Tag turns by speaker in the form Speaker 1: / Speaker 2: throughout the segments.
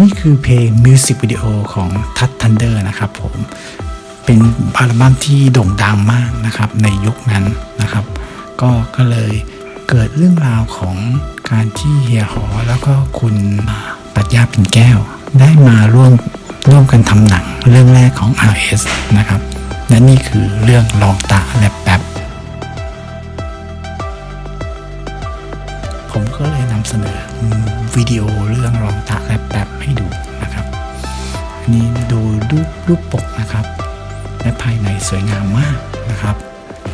Speaker 1: นี่คือเพลงมิวสิกวิดีโอของทั t ทันเดอร์นะครับผมเป็นอัลบั้มที่โด่งดังมากนะครับในยุคนั้นนะครับ ก็ก็เลยเกิดเรื่องราวของการที่เฮียหอแล้วก็คุณปรัชญาปิ่นแก้ว ได้มาร่วมร่วมกันทำหนังเรื่องแรกของ RS นะครับ และนี่คือเรื่องลองตาและแป๊บ นำเสนอวิดีโอเรื่องรองตาและแป๊บให้ดูนะครับนนี้ดูรูปรูปปกนะครับ และภายในสวยงามมากนะครับ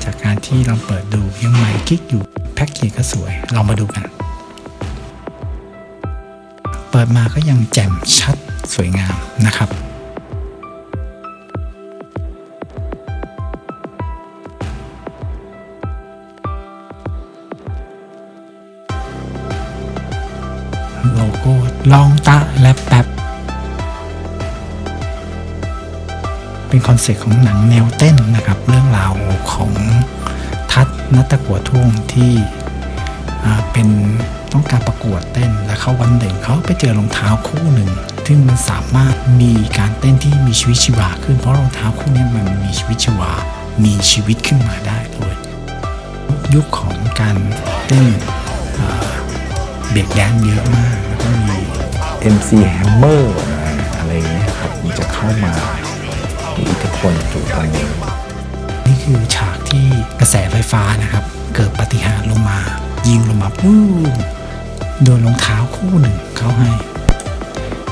Speaker 1: จากการที่เราเปิดดูยังใหม่กิ๊กอยู่แพ็กเกจก็สวยเรามาดูกัน เปิดมาก็ยังแจ่มชัดสวยงามนะครับ โลโก้ลองตะและแป๊บ เป็นคอนเซ็ปต์ของหนังแนวเต้นนะครับ เรื่องราวของทัศนัตะกัวทุ่งที่เป็นต้องการประกวดเต้น และเขาวันหนึ่งเขาไปเจอรองเท้าคู่หนึ่งซึ่งมันสามารถมีการเต้นที่มีชีวิตชีวาขึ้น เพราะรองเท้าคู่นี้มันมีชีวิตชีวา มีชีวิตขึ้นมาได้ด้วยยุคของการเต้น เด็กแดนเยอะมากแล้วก็มี
Speaker 2: MC Hammer อะไรเงี้ยครับมันจะเข้ามามีอิทธิพลสู่ตอนนี้
Speaker 1: นี่คือฉากที่กระแสไฟฟ้านะครับ เกิดปฏิหารลงมา ยิงลงมาปุ๊บโดนรองเท้าคู่หนึ่งเขาให้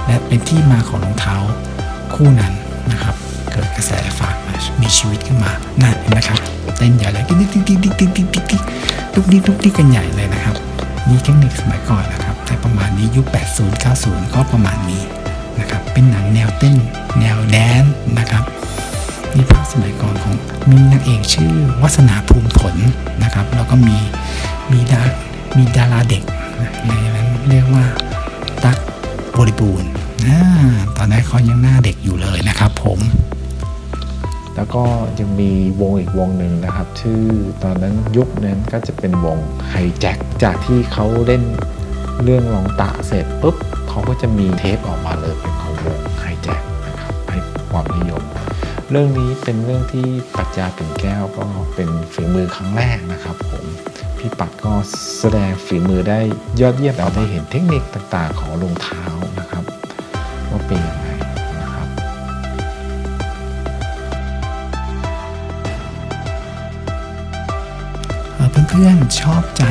Speaker 1: และเป็นที่มาของรองเท้าคู่นั้นนะครับ เกิดกระแสไฟฟ้ามีชีวิตขึ้นมานั่นนะครับเต้นใหญ่เลยติ๊กติ๊กติ๊กติ๊กติ๊กติ๊กติ๊กตุ๊กติ๊กตุ๊กติ๊กกันใหญ่เลยนะครับ นี่เทคนิคสมัยก่อนนะครับ แต่ประมาณนี้ยุค 80 90 ก็ประมาณนี้นะครับ เป็นหนังแนวเต้น แนวแดนนะครับ นี่ภาพสมัยก่อนของมีนางเอกชื่อวัสนาภูมิผลนะครับ แล้วก็มีมีดามีดาราเด็กนะในนั้นเรียกว่าตั๊กบริบูรณ์อ่าตอนนั้นเขายังหน้าเด็กอยู่เลยนะครับผม
Speaker 2: แล้วก็ยังมีวงอีกวงหนึ่งนะครับ ชื่อตอนนั้นยุคนั้นก็จะเป็นวงไฮแจ็คจากที่เขาเล่นเรื่องลองตะเสร็จปุ๊บเขาก็จะมีเทปออกมาเลยเป็นของวงไฮแจ็คนะครับให้ความนิยม เรื่องนี้เป็นเรื่องที่ปรัชญาปิ่นแก้วก็เป็นฝีมือครั้งแรกนะครับผมพี่ปัดก็แสดงฝีมือได้ยอดเยี่ยมเราได้เห็นเทคนิคต่างๆ ของรองเท้านะ
Speaker 1: พื่อนๆชอบใจ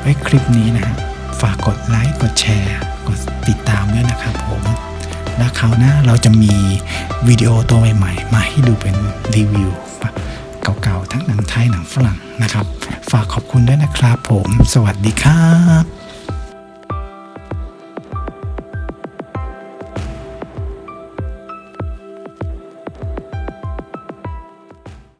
Speaker 1: ไว้คลิปนี้นะฮะฝากกดไลค์กดแชร์กดติดตามด้วยนะครับผมและคราวหน้าเราจะมีวิดีโอตัวใหม่ๆ มาให้ดูเป็นรีวิวเก่าๆ ทั้งหนังไทยหนังฝรั่งนะครับ ฝากขอบคุณด้วยนะครับผม สวัสดีครับ